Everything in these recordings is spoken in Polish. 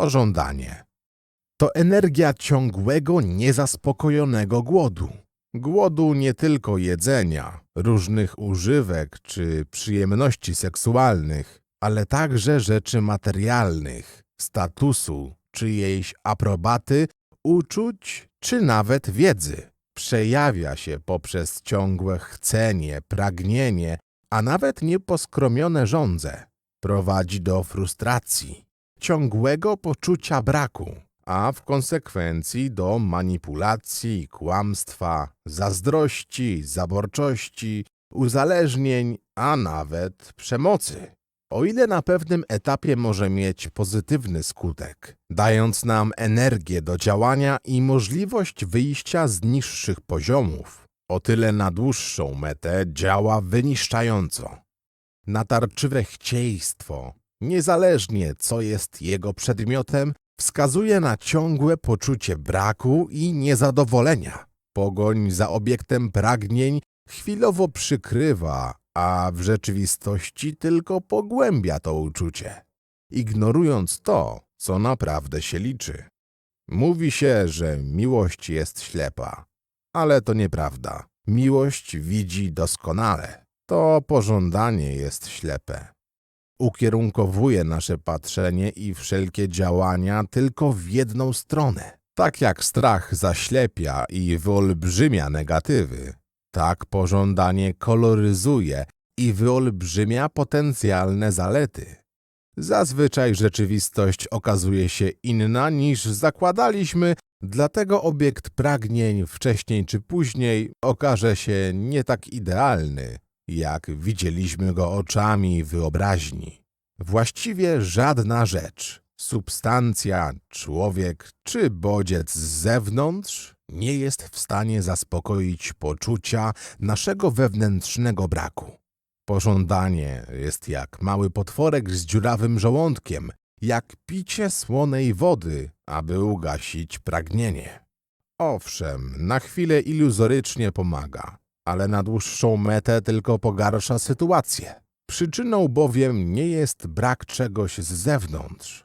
Pożądanie. To energia ciągłego, niezaspokojonego głodu. Głodu nie tylko jedzenia, różnych używek czy przyjemności seksualnych, ale także rzeczy materialnych, statusu, czyjejś aprobaty, uczuć czy nawet wiedzy. Przejawia się poprzez ciągłe chcenie, pragnienie, a nawet nieposkromione żądze. Prowadzi do frustracji, ciągłego poczucia braku, a w konsekwencji do manipulacji, kłamstwa, zazdrości, zaborczości, uzależnień, a nawet przemocy. O ile na pewnym etapie może mieć pozytywny skutek, dając nam energię do działania i możliwość wyjścia z niższych poziomów, o tyle na dłuższą metę działa wyniszczająco. Natarczywe chcieństwo, niezależnie co jest jego przedmiotem, wskazuje na ciągłe poczucie braku i niezadowolenia. Pogoń za obiektem pragnień chwilowo przykrywa, a w rzeczywistości tylko pogłębia to uczucie, ignorując to, co naprawdę się liczy. Mówi się, że miłość jest ślepa, ale to nieprawda. Miłość widzi doskonale. To pożądanie jest ślepe. Ukierunkowuje nasze patrzenie i wszelkie działania tylko w jedną stronę. Tak jak strach zaślepia i wyolbrzymia negatywy, tak pożądanie koloryzuje i wyolbrzymia potencjalne zalety. Zazwyczaj rzeczywistość okazuje się inna niż zakładaliśmy, dlatego obiekt pragnień wcześniej czy później okaże się nie tak idealny, jak widzieliśmy go oczami wyobraźni. Właściwie żadna rzecz, substancja, człowiek czy bodziec z zewnątrz nie jest w stanie zaspokoić poczucia naszego wewnętrznego braku. Pożądanie jest jak mały potworek z dziurawym żołądkiem, jak picie słonej wody, aby ugasić pragnienie. Owszem, na chwilę iluzorycznie pomaga, ale na dłuższą metę tylko pogarsza sytuację. Przyczyną bowiem nie jest brak czegoś z zewnątrz,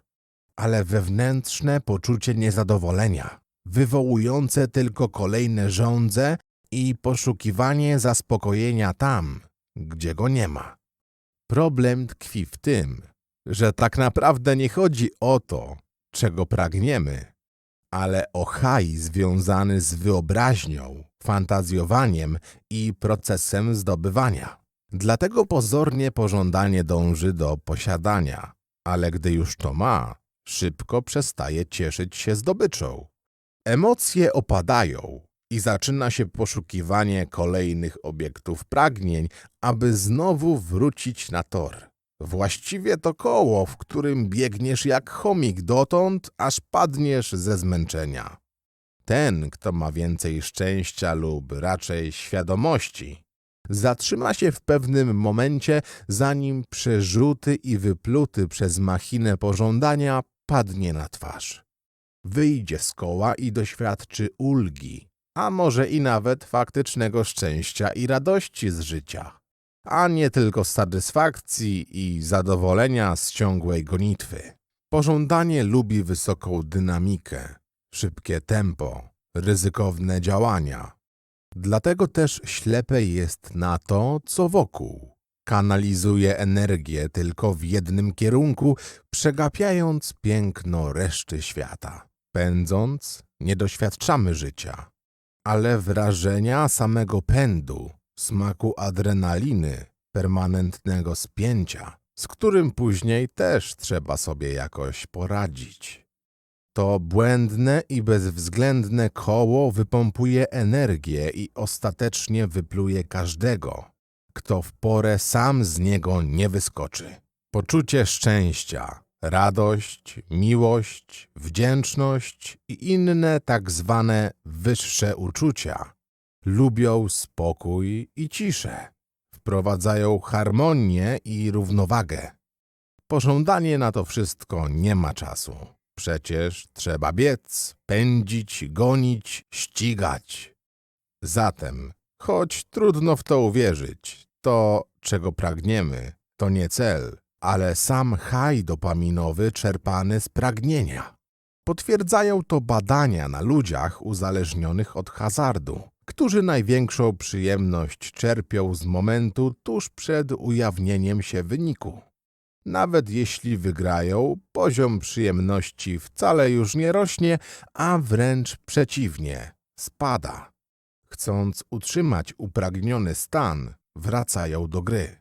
ale wewnętrzne poczucie niezadowolenia, wywołujące tylko kolejne żądze i poszukiwanie zaspokojenia tam, gdzie go nie ma. Problem tkwi w tym, że tak naprawdę nie chodzi o to, czego pragniemy, ale o haj związany z wyobraźnią, fantazjowaniem i procesem zdobywania. Dlatego pozornie pożądanie dąży do posiadania, ale gdy już to ma, szybko przestaje cieszyć się zdobyczą. Emocje opadają i zaczyna się poszukiwanie kolejnych obiektów pragnień, aby znowu wrócić na tor. Właściwie to koło, w którym biegniesz jak chomik dotąd, aż padniesz ze zmęczenia. Ten, kto ma więcej szczęścia lub raczej świadomości, zatrzyma się w pewnym momencie, zanim przerzuty i wypluty przez machinę pożądania padnie na twarz. Wyjdzie z koła i doświadczy ulgi, a może i nawet faktycznego szczęścia i radości z życia, a nie tylko satysfakcji i zadowolenia z ciągłej gonitwy. Pożądanie lubi wysoką dynamikę, szybkie tempo, ryzykowne działania. Dlatego też ślepe jest na to, co wokół. Kanalizuje energię tylko w jednym kierunku, przegapiając piękno reszty świata. Pędząc, nie doświadczamy życia, ale wrażenia samego pędu, smaku adrenaliny, permanentnego spięcia, z którym później też trzeba sobie jakoś poradzić. To błędne i bezwzględne koło wypompuje energię i ostatecznie wypluje każdego, kto w porę sam z niego nie wyskoczy. Poczucie szczęścia, radość, miłość, wdzięczność i inne tak zwane wyższe uczucia lubią spokój i ciszę. Wprowadzają harmonię i równowagę. Pożądanie na to wszystko nie ma czasu. Przecież trzeba biec, pędzić, gonić, ścigać. Zatem, choć trudno w to uwierzyć, to, czego pragniemy, to nie cel, ale sam haj dopaminowy czerpany z pragnienia. Potwierdzają to badania na ludziach uzależnionych od hazardu, którzy największą przyjemność czerpią z momentu tuż przed ujawnieniem się wyniku. Nawet jeśli wygrają, poziom przyjemności wcale już nie rośnie, a wręcz przeciwnie, spada. Chcąc utrzymać upragniony stan, wracają do gry.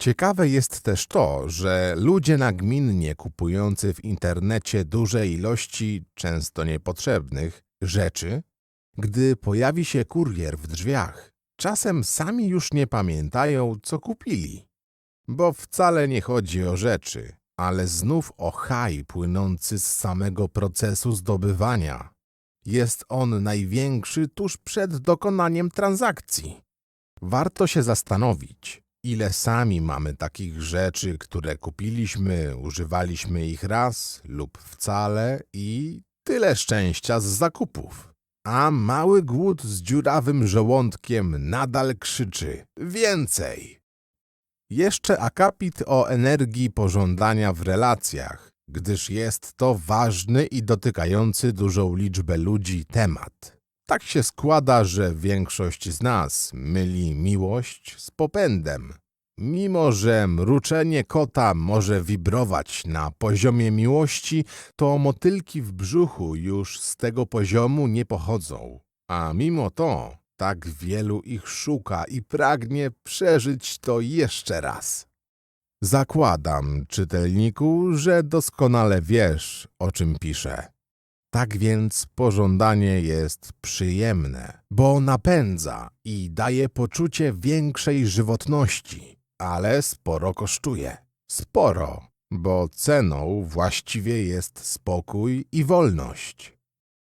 Ciekawe jest też to, że ludzie nagminnie kupujący w internecie duże ilości, często niepotrzebnych, rzeczy, gdy pojawi się kurier w drzwiach, czasem sami już nie pamiętają, co kupili. Bo wcale nie chodzi o rzeczy, ale znów o haj płynący z samego procesu zdobywania. Jest on największy tuż przed dokonaniem transakcji. Warto się zastanowić, ile sami mamy takich rzeczy, które kupiliśmy, używaliśmy ich raz lub wcale i tyle szczęścia z zakupów. A mały głód z dziurawym żołądkiem nadal krzyczy więcej. Jeszcze akapit o energii pożądania w relacjach, gdyż jest to ważny i dotykający dużą liczbę ludzi temat. Tak się składa, że większość z nas myli miłość z popędem. Mimo, że mruczenie kota może wibrować na poziomie miłości, to motylki w brzuchu już z tego poziomu nie pochodzą. A mimo to tak wielu ich szuka i pragnie przeżyć to jeszcze raz. Zakładam, czytelniku, że doskonale wiesz, o czym piszę. Tak więc pożądanie jest przyjemne, bo napędza i daje poczucie większej żywotności, ale sporo kosztuje. Sporo, bo ceną właściwie jest spokój i wolność.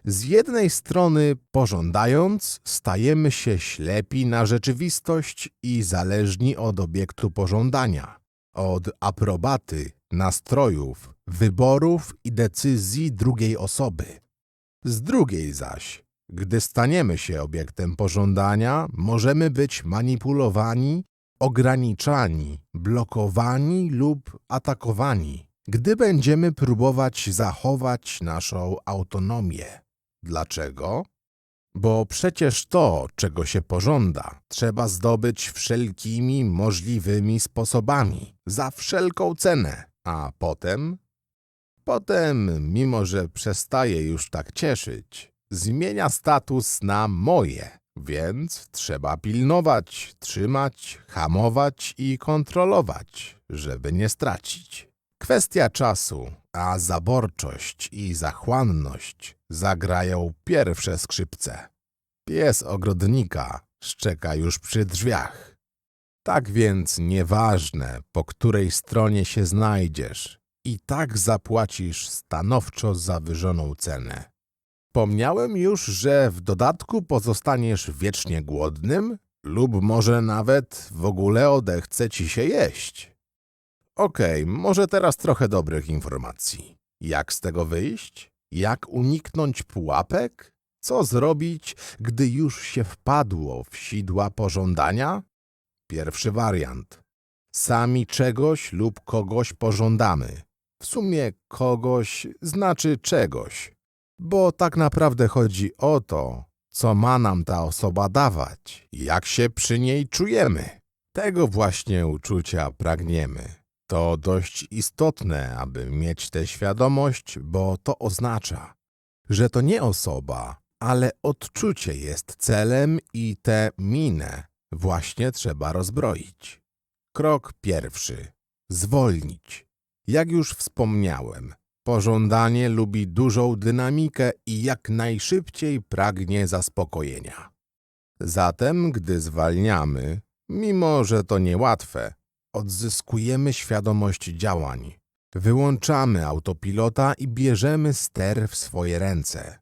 Z jednej strony, pożądając, stajemy się ślepi na rzeczywistość i zależni od obiektu pożądania, od aprobaty, nastrojów, wyborów i decyzji drugiej osoby. Z drugiej zaś, gdy staniemy się obiektem pożądania, możemy być manipulowani, ograniczani, blokowani lub atakowani, gdy będziemy próbować zachować naszą autonomię. Dlaczego? Bo przecież to, czego się pożąda, trzeba zdobyć wszelkimi możliwymi sposobami, za wszelką cenę, a potem Potem, mimo że przestaje już tak cieszyć, zmienia status na moje, więc trzeba pilnować, trzymać, hamować i kontrolować, żeby nie stracić. Kwestia czasu, a zaborczość i zachłanność zagrają pierwsze skrzypce. Pies ogrodnika szczeka już przy drzwiach. Tak więc nieważne, po której stronie się znajdziesz, i tak zapłacisz stanowczo zawyżoną cenę. Pomniałem już, że w dodatku pozostaniesz wiecznie głodnym lub może nawet w ogóle odechce ci się jeść. Okej, okay, może teraz trochę dobrych informacji. Jak z tego wyjść? Jak uniknąć pułapek? Co zrobić, gdy już się wpadło w sidła pożądania? Pierwszy wariant. Sami czegoś lub kogoś pożądamy. W sumie kogoś znaczy czegoś, bo tak naprawdę chodzi o to, co ma nam ta osoba dawać, jak się przy niej czujemy. Tego właśnie uczucia pragniemy. To dość istotne, aby mieć tę świadomość, bo to oznacza, że to nie osoba, ale odczucie jest celem i tę minę właśnie trzeba rozbroić. Krok pierwszy. Zwolnić. Jak już wspomniałem, pożądanie lubi dużą dynamikę i jak najszybciej pragnie zaspokojenia. Zatem, gdy zwalniamy, mimo że to niełatwe, odzyskujemy świadomość działań. Wyłączamy autopilota i bierzemy ster w swoje ręce.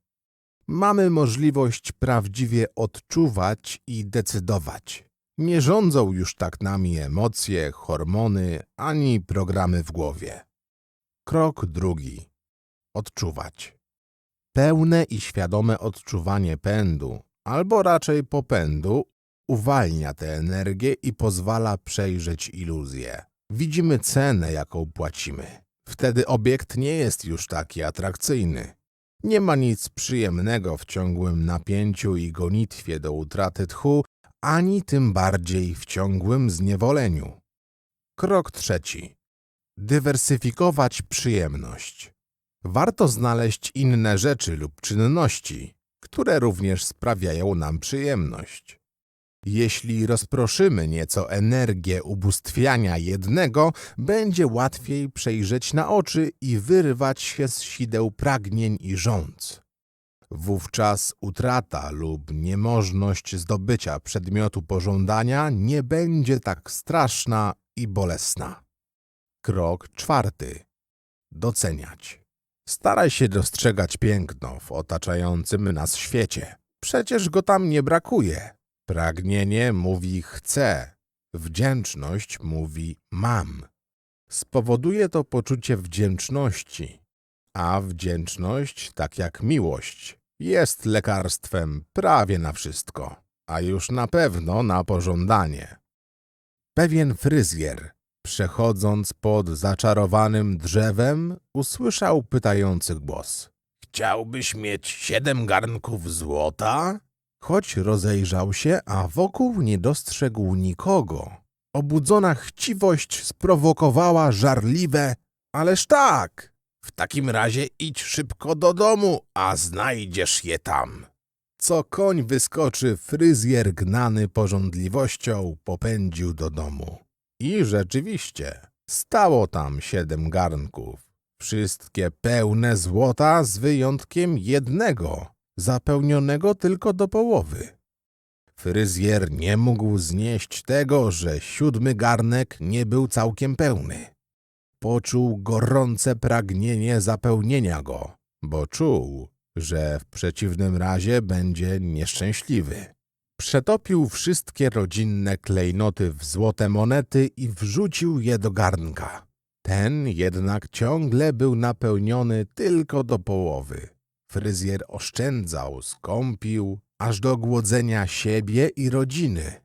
Mamy możliwość prawdziwie odczuwać i decydować. Nie rządzą już tak nami emocje, hormony ani programy w głowie. Krok drugi. Odczuwać. Pełne i świadome odczuwanie pędu, albo raczej popędu, uwalnia tę energię i pozwala przejrzeć iluzję. Widzimy cenę, jaką płacimy. Wtedy obiekt nie jest już taki atrakcyjny. Nie ma nic przyjemnego w ciągłym napięciu i gonitwie do utraty tchu, ani tym bardziej w ciągłym zniewoleniu. Krok trzeci. Dywersyfikować przyjemność. Warto znaleźć inne rzeczy lub czynności, które również sprawiają nam przyjemność. Jeśli rozproszymy nieco energię ubóstwiania jednego, będzie łatwiej przejrzeć na oczy i wyrwać się z sideł pragnień i żądz. Wówczas utrata lub niemożność zdobycia przedmiotu pożądania nie będzie tak straszna i bolesna. Krok czwarty. Doceniać. Staraj się dostrzegać piękno w otaczającym nas świecie. Przecież go tam nie brakuje. Pragnienie mówi chcę, wdzięczność mówi mam. Spowoduje to poczucie wdzięczności, a wdzięczność, tak jak miłość, jest lekarstwem prawie na wszystko, a już na pewno na pożądanie. Pewien fryzjer, przechodząc pod zaczarowanym drzewem, usłyszał pytający głos. Chciałbyś mieć siedem garnków złota? Choć rozejrzał się, a wokół nie dostrzegł nikogo. Obudzona chciwość sprowokowała żarliwe Ależ tak! W takim razie idź szybko do domu, a znajdziesz je tam. Co koń wyskoczy, fryzjer gnany pożądliwością popędził do domu. I rzeczywiście, stało tam siedem garnków. Wszystkie pełne złota z wyjątkiem jednego, zapełnionego tylko do połowy. Fryzjer nie mógł znieść tego, że siódmy garnek nie był całkiem pełny. Poczuł gorące pragnienie zapełnienia go, bo czuł, że w przeciwnym razie będzie nieszczęśliwy. Przetopił wszystkie rodzinne klejnoty w złote monety i wrzucił je do garnka. Ten jednak ciągle był napełniony tylko do połowy. Fryzjer oszczędzał, skąpił, aż do głodzenia siebie i rodziny.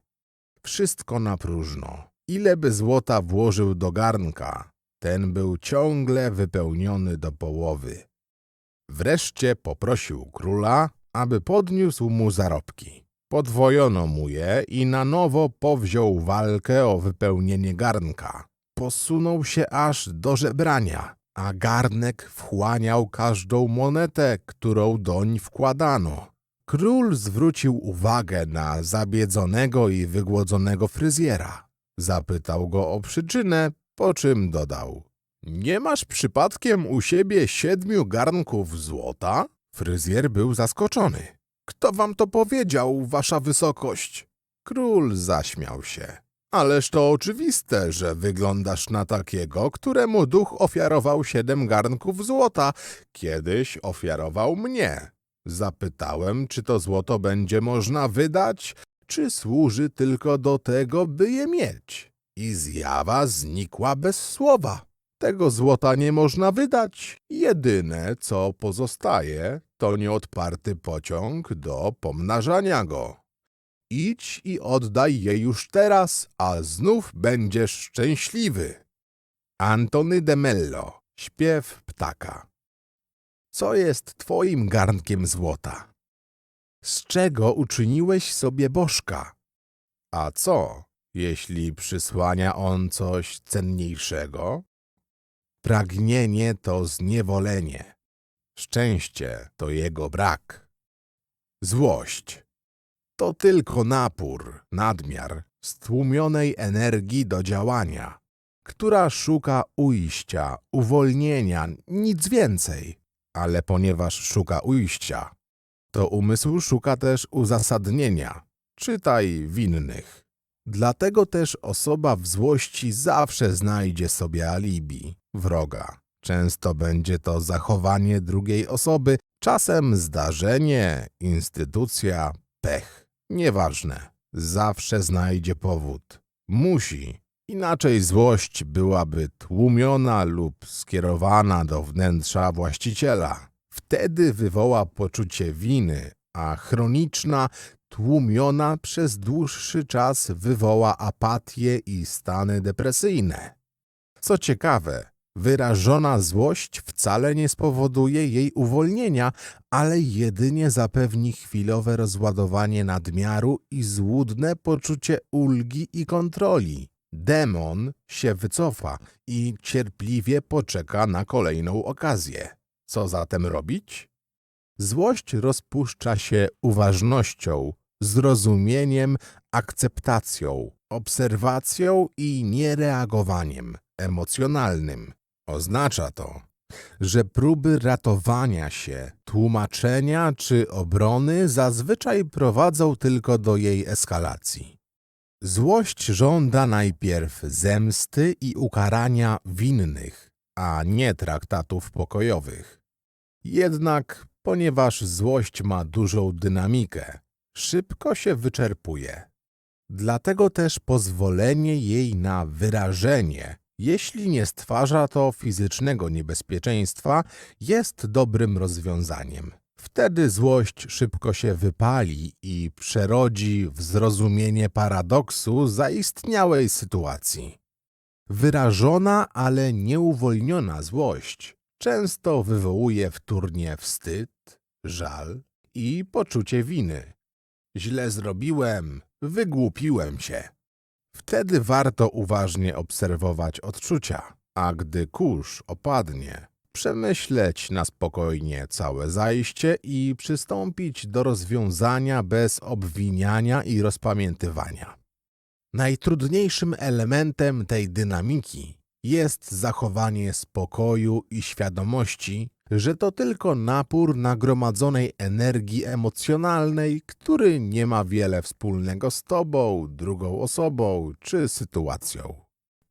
Wszystko na próżno. Ile by złota włożył do garnka, ten był ciągle wypełniony do połowy. Wreszcie poprosił króla, aby podniósł mu zarobki. Podwojono mu je i na nowo powziął walkę o wypełnienie garnka. Posunął się aż do żebrania, a garnek wchłaniał każdą monetę, którą doń wkładano. Król zwrócił uwagę na zabiedzonego i wygłodzonego fryzjera. Zapytał go o przyczynę, po czym dodał. Nie masz przypadkiem u siebie siedmiu garnków złota? Fryzjer był zaskoczony. Kto wam to powiedział, wasza wysokość? Król zaśmiał się. Ależ to oczywiste, że wyglądasz na takiego, któremu duch ofiarował siedem garnków złota. Kiedyś ofiarował mnie. Zapytałem, czy to złoto będzie można wydać, czy służy tylko do tego, by je mieć. I zjawa znikła bez słowa. Tego złota nie można wydać. Jedyne, co pozostaje, to nieodparty pociąg do pomnażania go. Idź i oddaj je już teraz, a znów będziesz szczęśliwy. Antony de Mello, śpiew ptaka. Co jest twoim garnkiem złota? Z czego uczyniłeś sobie bożka? A co, jeśli przysłania on coś cenniejszego? Pragnienie to zniewolenie. Szczęście to jego brak. Złość to tylko napór, nadmiar stłumionej energii do działania, która szuka ujścia, uwolnienia, nic więcej. Ale ponieważ szuka ujścia, to umysł szuka też uzasadnienia, czytaj winnych. Dlatego też osoba w złości zawsze znajdzie sobie alibi, wroga. Często będzie to zachowanie drugiej osoby, czasem zdarzenie, instytucja, pech. Nieważne, zawsze znajdzie powód. Musi, inaczej złość byłaby tłumiona lub skierowana do wnętrza właściciela. Wtedy wywoła poczucie winy, a chroniczna, tłumiona przez dłuższy czas wywoła apatię i stany depresyjne. Co ciekawe, wyrażona złość wcale nie spowoduje jej uwolnienia, ale jedynie zapewni chwilowe rozładowanie nadmiaru i złudne poczucie ulgi i kontroli. Demon się wycofa i cierpliwie poczeka na kolejną okazję. Co zatem robić? Złość rozpuszcza się uważnością, zrozumieniem, akceptacją, obserwacją i niereagowaniem emocjonalnym. Oznacza to, że próby ratowania się, tłumaczenia czy obrony zazwyczaj prowadzą tylko do jej eskalacji. Złość żąda najpierw zemsty i ukarania winnych, a nie traktatów pokojowych. Jednak, ponieważ złość ma dużą dynamikę, szybko się wyczerpuje. Dlatego też pozwolenie jej na wyrażenie, jeśli nie stwarza to fizycznego niebezpieczeństwa, jest dobrym rozwiązaniem. Wtedy złość szybko się wypali i przerodzi w zrozumienie paradoksu zaistniałej sytuacji. Wyrażona, ale nieuwolniona złość często wywołuje wtórnie wstyd, żal i poczucie winy. Źle zrobiłem, wygłupiłem się. Wtedy warto uważnie obserwować odczucia, a gdy kurz opadnie, przemyśleć na spokojnie całe zajście i przystąpić do rozwiązania bez obwiniania i rozpamiętywania. Najtrudniejszym elementem tej dynamiki jest zachowanie spokoju i świadomości, że to tylko napór nagromadzonej energii emocjonalnej, który nie ma wiele wspólnego z tobą, drugą osobą czy sytuacją.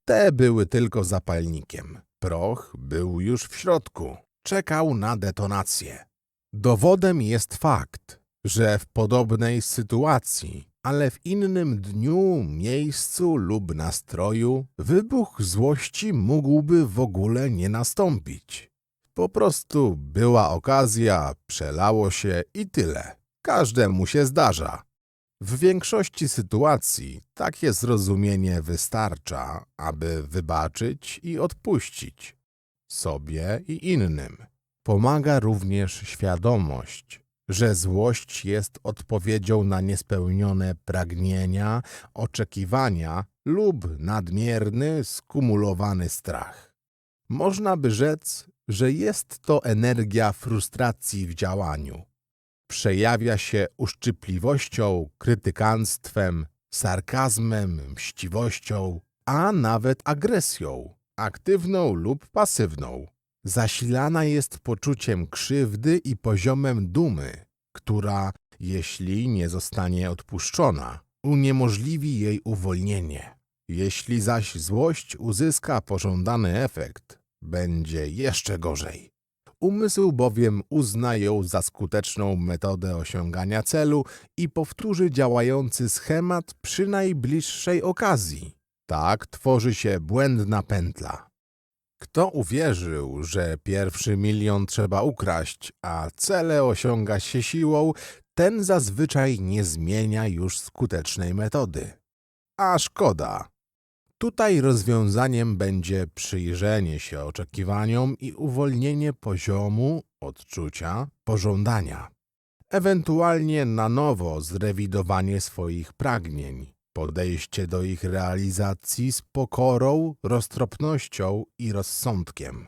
Te były tylko zapalnikiem. Proch był już w środku. Czekał na detonację. Dowodem jest fakt, że w podobnej sytuacji, ale w innym dniu, miejscu lub nastroju, wybuch złości mógłby w ogóle nie nastąpić. Po prostu była okazja, przelało się i tyle. Każdemu się zdarza. W większości sytuacji takie zrozumienie wystarcza, aby wybaczyć i odpuścić sobie i innym. Pomaga również świadomość, że złość jest odpowiedzią na niespełnione pragnienia, oczekiwania lub nadmierny, skumulowany strach. Można by rzec, że jest to energia frustracji w działaniu. Przejawia się uszczypliwością, krytykanstwem, sarkazmem, mściwością, a nawet agresją, aktywną lub pasywną. Zasilana jest poczuciem krzywdy i poziomem dumy, która, jeśli nie zostanie odpuszczona, uniemożliwi jej uwolnienie. Jeśli zaś złość uzyska pożądany efekt, będzie jeszcze gorzej. Umysł bowiem uzna ją za skuteczną metodę osiągania celu i powtórzy działający schemat przy najbliższej okazji. Tak tworzy się błędna pętla. Kto uwierzył, że pierwszy milion trzeba ukraść, a cele osiąga się siłą, ten zazwyczaj nie zmienia już skutecznej metody. A szkoda. Tutaj rozwiązaniem będzie przyjrzenie się oczekiwaniom i uwolnienie poziomu, odczucia, pożądania. Ewentualnie na nowo zrewidowanie swoich pragnień, podejście do ich realizacji z pokorą, roztropnością i rozsądkiem.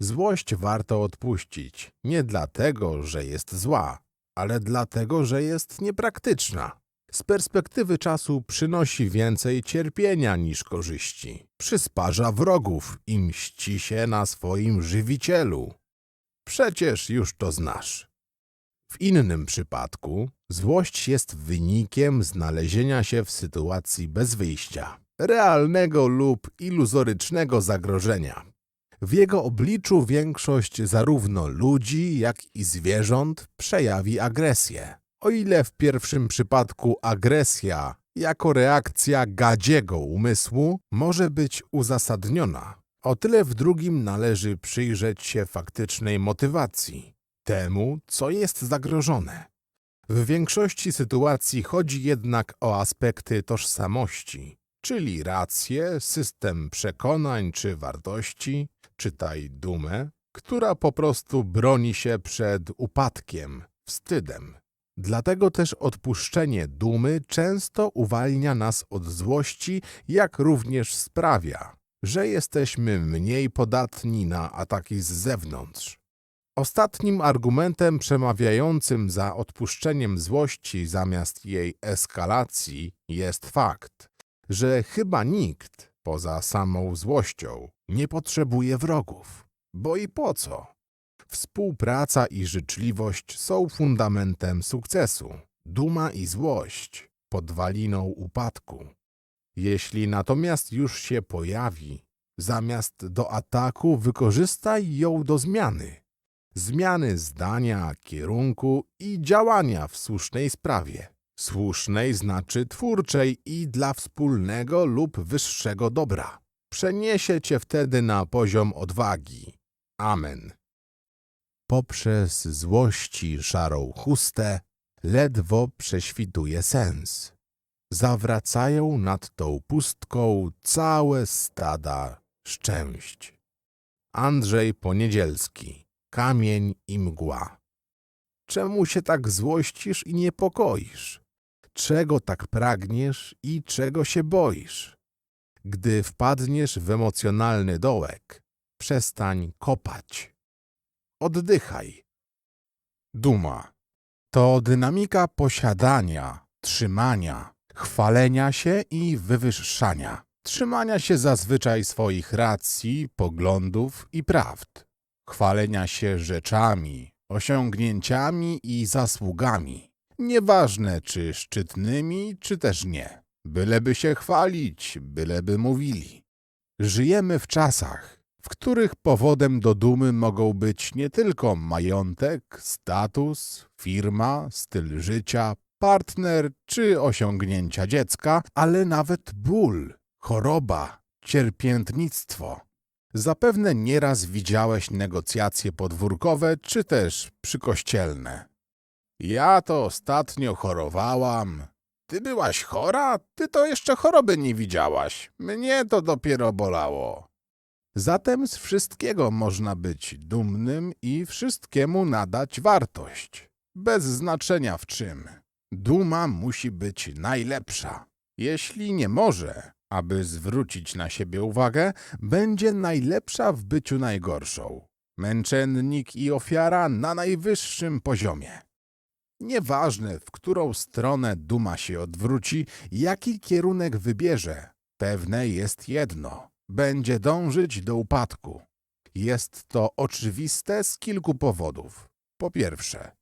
Złość warto odpuścić, nie dlatego, że jest zła, ale dlatego, że jest niepraktyczna. Z perspektywy czasu przynosi więcej cierpienia niż korzyści. Przysparza wrogów i mści się na swoim żywicielu. Przecież już to znasz. W innym przypadku złość jest wynikiem znalezienia się w sytuacji bez wyjścia, realnego lub iluzorycznego zagrożenia. W jego obliczu większość zarówno ludzi, jak i zwierząt przejawi agresję. O ile w pierwszym przypadku agresja jako reakcja gadziego umysłu może być uzasadniona, o tyle w drugim należy przyjrzeć się faktycznej motywacji, temu, co jest zagrożone. W większości sytuacji chodzi jednak o aspekty tożsamości, czyli rację, system przekonań czy wartości, czytaj dumę, która po prostu broni się przed upadkiem, wstydem. Dlatego też odpuszczenie dumy często uwalnia nas od złości, jak również sprawia, że jesteśmy mniej podatni na ataki z zewnątrz. Ostatnim argumentem przemawiającym za odpuszczeniem złości zamiast jej eskalacji jest fakt, że chyba nikt, poza samą złością, nie potrzebuje wrogów. Bo i po co? Współpraca i życzliwość są fundamentem sukcesu, duma i złość podwaliną upadku. Jeśli natomiast już się pojawi, zamiast do ataku wykorzystaj ją do zmiany. Zmiany zdania, kierunku i działania w słusznej sprawie. Słusznej znaczy twórczej i dla wspólnego lub wyższego dobra. Przeniesie cię wtedy na poziom odwagi. Amen. Poprzez złości szarą chustę ledwo prześwituje sens. Zawracają nad tą pustką całe stada szczęść. Andrzej Poniedzielski Kamień i mgła. Czemu się tak złościsz i niepokoisz? Czego tak pragniesz i czego się boisz? Gdy wpadniesz w emocjonalny dołek, przestań kopać. Oddychaj. Duma to dynamika posiadania, trzymania, chwalenia się i wywyższania. Trzymania się zazwyczaj swoich racji, poglądów i prawd. Chwalenia się rzeczami, osiągnięciami i zasługami. Nieważne czy szczytnymi, czy też nie. Byleby się chwalić, byleby mówili. Żyjemy w czasach, w których powodem do dumy mogą być nie tylko majątek, status, firma, styl życia, partner czy osiągnięcia dziecka, ale nawet ból, choroba, cierpiętnictwo. Zapewne nieraz widziałeś negocjacje podwórkowe czy też przykościelne. Ja to ostatnio chorowałam. Ty byłaś chora? Ty to jeszcze choroby nie widziałaś. Mnie to dopiero bolało. Zatem z wszystkiego można być dumnym i wszystkiemu nadać wartość. Bez znaczenia w czym. Duma musi być najlepsza. Jeśli nie może, aby zwrócić na siebie uwagę, będzie najlepsza w byciu najgorszą. Męczennik i ofiara na najwyższym poziomie. Nieważne, w którą stronę duma się odwróci, jaki kierunek wybierze, pewne jest jedno będzie dążyć do upadku. Jest to oczywiste z kilku powodów. Po pierwsze,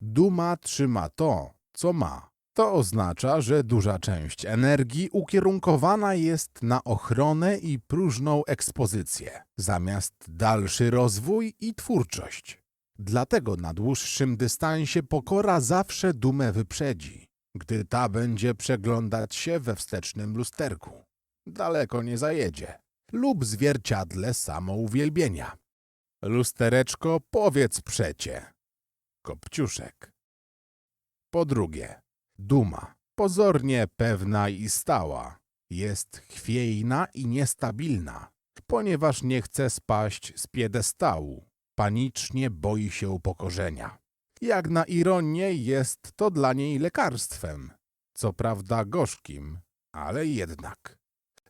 duma trzyma to, co ma. To oznacza, że duża część energii ukierunkowana jest na ochronę i próżną ekspozycję, zamiast dalszy rozwój i twórczość. Dlatego na dłuższym dystansie pokora zawsze dumę wyprzedzi, gdy ta będzie przeglądać się we wstecznym lusterku. Daleko nie zajedzie. Lub zwierciadle samouwielbienia. Lustereczko, powiedz przecie. Kopciuszek. Po drugie, duma, pozornie pewna i stała, jest chwiejna i niestabilna, ponieważ nie chce spaść z piedestału, panicznie boi się upokorzenia. Jak na ironię jest to dla niej lekarstwem, co prawda gorzkim, ale jednak.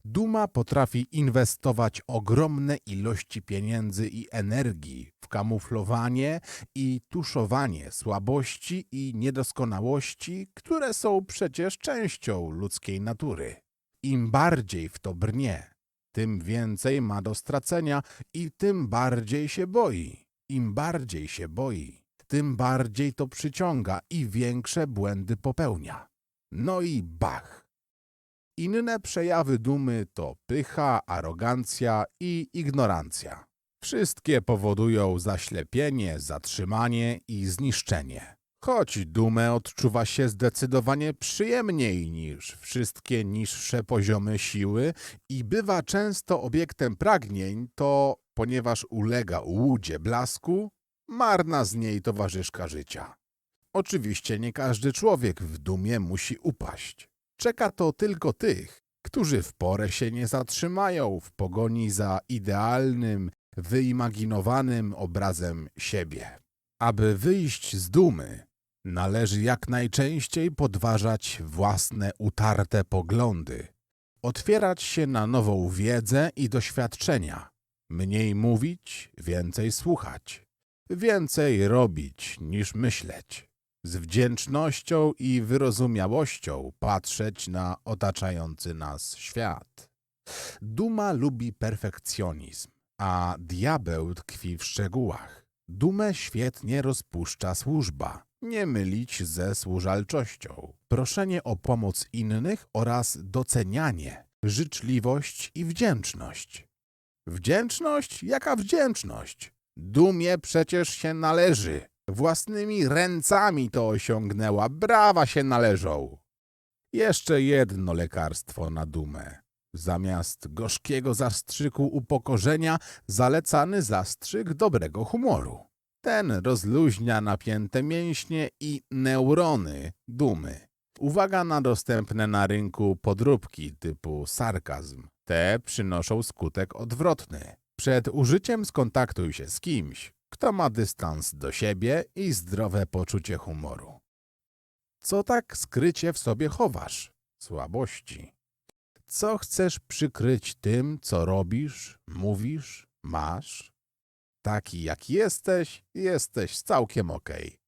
Duma potrafi inwestować ogromne ilości pieniędzy i energii w kamuflowanie i tuszowanie słabości i niedoskonałości, które są przecież częścią ludzkiej natury. Im bardziej w to brnie, tym więcej ma do stracenia i tym bardziej się boi. Im bardziej się boi, tym bardziej to przyciąga i większe błędy popełnia. No i bach! Inne przejawy dumy to pycha, arogancja i ignorancja. Wszystkie powodują zaślepienie, zatrzymanie i zniszczenie. Choć dumę odczuwa się zdecydowanie przyjemniej niż wszystkie niższe poziomy siły i bywa często obiektem pragnień, to ponieważ ulega łudzie blasku, marna z niej towarzyszka życia. Oczywiście nie każdy człowiek w dumie musi upaść. Czeka to tylko tych, którzy w porę się nie zatrzymają w pogoni za idealnym, wyimaginowanym obrazem siebie. Aby wyjść z dumy, należy jak najczęściej podważać własne utarte poglądy, otwierać się na nową wiedzę i doświadczenia, mniej mówić, więcej słuchać, więcej robić niż myśleć, z wdzięcznością i wyrozumiałością patrzeć na otaczający nas świat. Duma lubi perfekcjonizm, a diabeł tkwi w szczegółach. Dumę świetnie rozpuszcza służba. Nie mylić ze służalczością. Proszenie o pomoc innych oraz docenianie, życzliwość i wdzięczność. Wdzięczność? Jaka wdzięczność? Dumie przecież się należy. Własnymi ręcami to osiągnęła, brawa się należą. Jeszcze jedno lekarstwo na dumę. Zamiast gorzkiego zastrzyku upokorzenia, zalecany zastrzyk dobrego humoru. Ten rozluźnia napięte mięśnie i neurony dumy. Uwaga na dostępne na rynku podróbki typu sarkazm. Te przynoszą skutek odwrotny. Przed użyciem skontaktuj się z kimś, kto ma dystans do siebie i zdrowe poczucie humoru. Co tak skrycie w sobie chowasz? Słabości. Co chcesz przykryć tym, co robisz, mówisz, masz? Taki jak jesteś, jesteś całkiem okej.